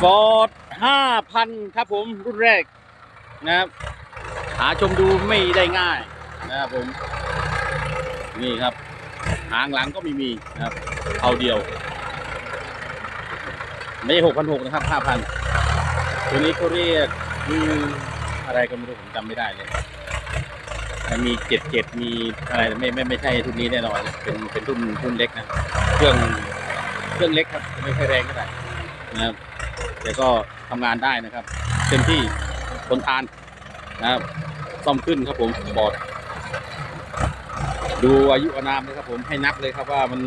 ฟอร์ดห้าพันครับผมรุ่นแรกนะครับ หาชมดูไม่ได้ง่ายนะครับผม นี่ครับ หางหลังก็ไม่มีนะครับ เอาเดียว ไม่ใช่หกพันหกนะครับห้าพันตัวนี้เขาเรียกอืมอะไรก็ไม่รู้ผมจำไม่ได้เลยมันมีเจ็ดเจ็ดมีอะไรไม่ไม่ไม่ใช่ทุนนี้แน่นอนเป็นเป็นทุนทุนเล็กนะ เครื่อง เครื่องเล็กครับไม่ค่อยแรงเท่าไหร่นะครับแต่ก็ทำงานได้นะครับเต็มที่ทนทานนะครับซ่อมขึ้นครับผมบอดดูอายุอานามนะครับผมให้นับเลยครับว่ามัน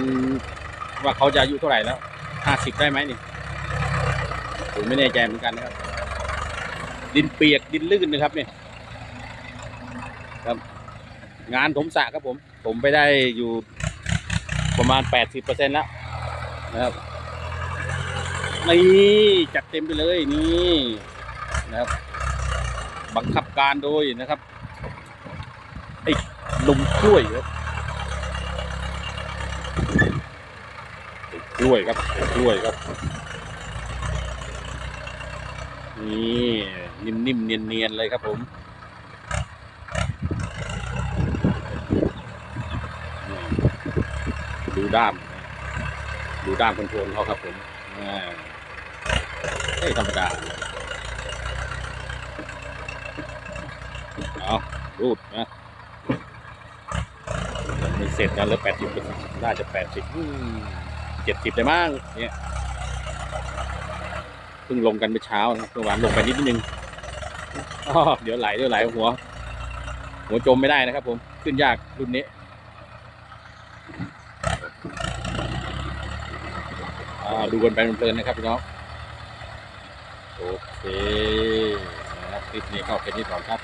ว่าเขาจะอายุเท่าไหร่แล้วห้าสิบได้ไหมนี่ผมไม่แน่ใจเหมือนกันนะครับ ดินเปียกดินลื่นนะครับเนี่ยครับ งานถมสระครับผม ผมไปได้อยู่ประมาณแปดสิบเปอร์เซ็นต์แล้ว นะครับนี่จัดเต็มไปเลยนี่นะครับ บังคับการโดยนะครับไอ้หนุ่มกล้วยครับกล้วยครับกล้วยครับนี่นิ่มๆเนียนๆเลยครับผมดูด้าม ดูด้ามคอนโทรลเขาครับผมไม่ธรรมดาเอารูดนะยังไม่เสร็จแล้วแปดสิบน่าจะแปดสิบเจ็ดสิบได้มั้งเนี่ยเพิ่งลงกันเมื่อเช้านะเมื่อวานลงไปนิดนึงเดี๋ยวไหลเดี๋ยวไหลหัว หัวจมไม่ได้นะครับผม ขึ้นยากรุ่นนี้ ดูกันไปเพลินๆนะครับพี่น้องโอเคนะครับคลิปนี้ก็เป็นที่ก่องครับ